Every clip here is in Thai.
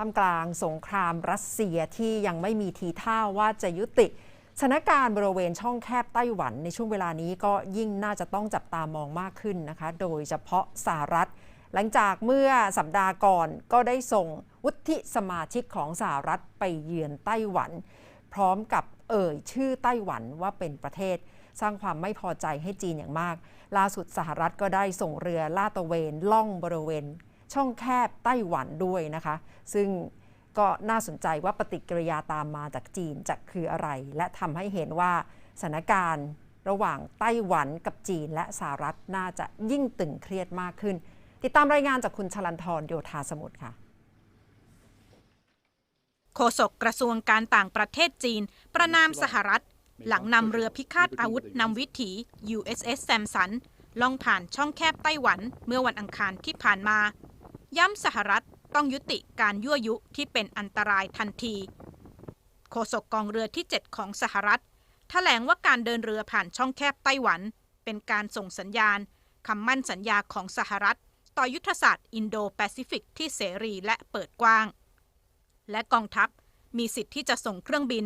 ท่ามกลางสงครามรัสเซียที่ยังไม่มีทีท่าว่าจะยุติสถานการณ์บริเวณช่องแคบไต้หวันในช่วงเวลานี้ก็ยิ่งน่าจะต้องจับตามองมากขึ้นนะคะ โดยเฉพาะสหรัฐ หลังจากเมื่อสัปดาห์ก่อนก็ได้ส่งวุฒิสมาชิกของสหรัฐไปเยือนไต้หวัน พร้อมกับเอ่ยชื่อไต้หวันว่าเป็นประเทศ สร้างความไม่พอใจให้จีนอย่างมาก ล่าสุดสหรัฐก็ได้ส่งเรือลาดตระเวนล่องบริเวณ ช่องแคบไต้หวันด้วยนะคะ ซึ่งก็น่าสนใจว่าปฏิกิริยาตามมาจากจีนจะคืออะไร และทำให้เห็นว่าสถานการณ์ระหว่างไต้หวันกับจีนและสหรัฐน่าจะยิ่งตึงเครียดมากขึ้น ติดตามรายงานจากคุณชลันทรโยธาสมุทรค่ะโฆษกกระทรวงการต่างประเทศจีน ประนามสหรัฐ หลังนำเรือพิฆาตอาวุธนำวิถี USS แซมสันล่องผ่านช่องแคบไต้หวันเมื่อวันอังคารที่ผ่านมา ย้ำสหรัฐต้องยุติการยั่วยุที่เป็นอันตรายทันที โฆษกกองเรือที่ 7 ของสหรัฐแถลงว่าการเดินเรือผ่านช่องแคบไต้หวัน เป็นการส่งสัญญาณคำมั่นสัญญาของสหรัฐ ต่อยุทธศาสตร์อินโดแปซิฟิกที่เสรีและเปิดกว้าง และกองทัพมีสิทธิ์ที่จะส่งเครื่องบิน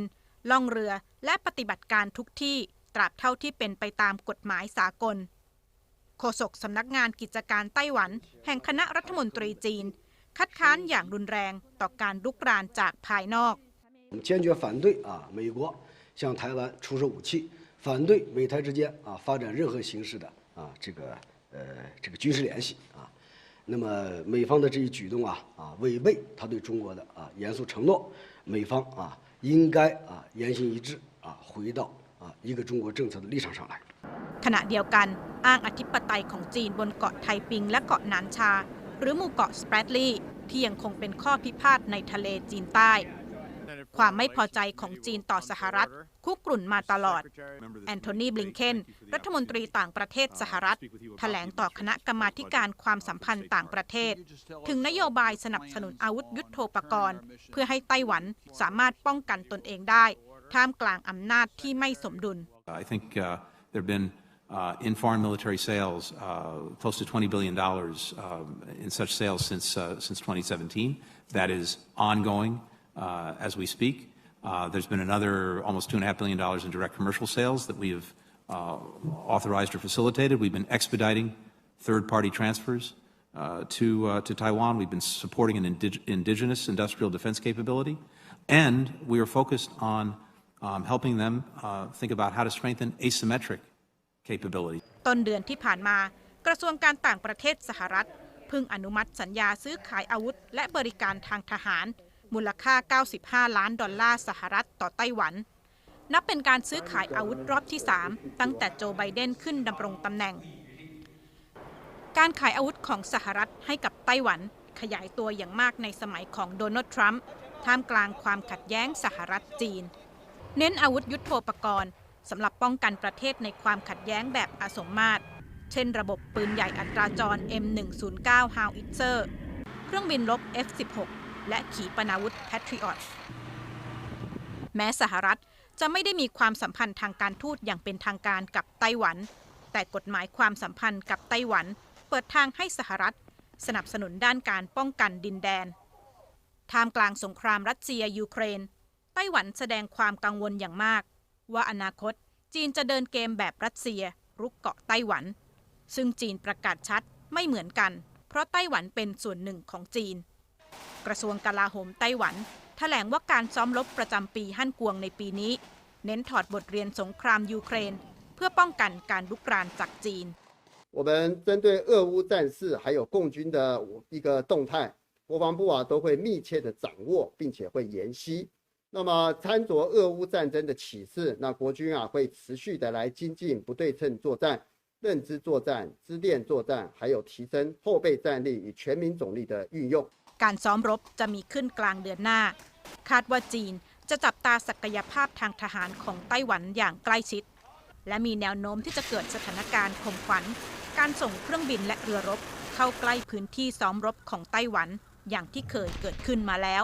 ล่องเรือและปฏิบัติการทุกที่ตราบเท่าที่เป็นไปตามกฎหมายสากล โฆษกสำนักงานกิจการไต้หวัน แห่งคณะรัฐมนตรีจีน คัดค้านอย่างรุนแรงต่อการลุกรานจากภายนอก 我们坚决反对啊美国向台湾出售武器，反对美台之间啊发展任何形式的啊这个呃这个军事联系啊。那么美方的这一举动啊啊违背他对中国的啊严肃承诺，美方啊应该啊言行一致啊回到啊一个中国政策的立场上来。 ขณะเดียวกันอ้างอธิปไตยของจีนบนเกาะไทปิงและเกาะนานชา หรือหมู่เกาะสเปรดลีย์ที่ยังคงเป็นข้อพิพาทในทะเลจีนใต้ ความไม่พอใจของจีนต่อสหรัฐ คุกรุ่นมาตลอด แอนโทนีบลิงเคนรัฐมนตรีต่างประเทศสหรัฐแถลงต่อคณะกรรมาการความสัมพันธ์ต่างประเทศ ถึงนโยบายสนับสนุนอาวุธยุโทโธปกรณ์ เพื่อให้ไต้หวันสามารถป้องกันตนเองได้ ท่ามกลางอำนาจที่ไม่สมดุล I think uh, there have been in foreign military sales uh, close to $20 billion um, in such sales since, uh, since 2017. That is ongoing uh, as we speak. Uh, there's been another almost $2.5 billion in direct commercial sales that we have uh, authorized or facilitated. We've been expediting third party transfers uh, to, uh, to Taiwan. We've been supporting an indig- indigenous industrial defense capability. And we are focused on um, helping them uh, think about how to strengthen asymmetric capability. ต้นเดือนที่ผ่านมา กระทรวงการต่างประเทศสหรัฐเพิ่งอนุมัติสัญญาซื้อขายอาวุธ และบริการทางทหาร มูลค่า 95 ล้านดอลลาร์สหรัฐต่อไต้หวัน นับเป็นการซื้อขายอาวุธรอบที่ 3 ตั้งแต่โจไบเดนขึ้นดำรงตำแหน่ง การขายอาวุธของสหรัฐให้กับไต้หวันขยายตัวอย่างมากในสมัยของโดนัลด์ทรัมป์ท่ามกลางความขัดแย้งสหรัฐจีน เน้นอาวุธยุโทโธปกรณ์ สำหรับป้องกันประเทศในความขัดแย้งแบบอสมมาตร เช่นระบบปืนใหญ่อัตราจร M109 Howitzer เครื่องบินรบ F16 และขีปนาวุธ Patriot แม้สหรัฐจะไม่ได้มีความสัมพันธ์ทางการทูตอย่างเป็นทางการกับไต้หวัน แต่กฎหมายความสัมพันธ์กับไต้หวัน เปิดทางให้สหรัฐ สนับสนุนด้านการป้องกันดินแดน ท่ามกลางสงครามรัสเซียยูเครน ไต้หวันแสดงความกังวลอย่างมาก ว่าอนาคตจีนจะเดินเกมแบบรัสเซีย รุกเกาะไต้หวัน ซึ่งจีนประกาศชัดไม่เหมือนกัน เพราะไต้หวันเป็นส่วนหนึ่งของจีน กระทรวงกลาโหมไต้หวัน แถลงว่าการซ้อมรบประจำปีฮั่นกวงในปีนี้ เน้นถอดบทเรียนสงครามยูเครน เพื่อป้องกันการลุกรานจากจีน 我们针对俄乌战事还有共军的一个动态，国防部啊都会密切的掌握，并且会研析。 那么参着俄乌战争的起势，那国军啊会持续的来精进不对称作战、认知作战、支链作战，还有提升后备战力与全民总力的运用。 การซ้อมรบจะมีขึ้นกลางเดือนหน้า คาดว่าจีนจะจับตาศักยภาพทางทหารของไต้หวันอย่างใกล้ชิด และมีแนวโน้มที่จะเกิดสถานการณ์ข่มขวัญ การส่งเครื่องบินและเรือรบ เข้าใกล้พื้นที่ซ้อมรบของไต้หวันอย่างที่เคยเกิดขึ้นมาแล้ว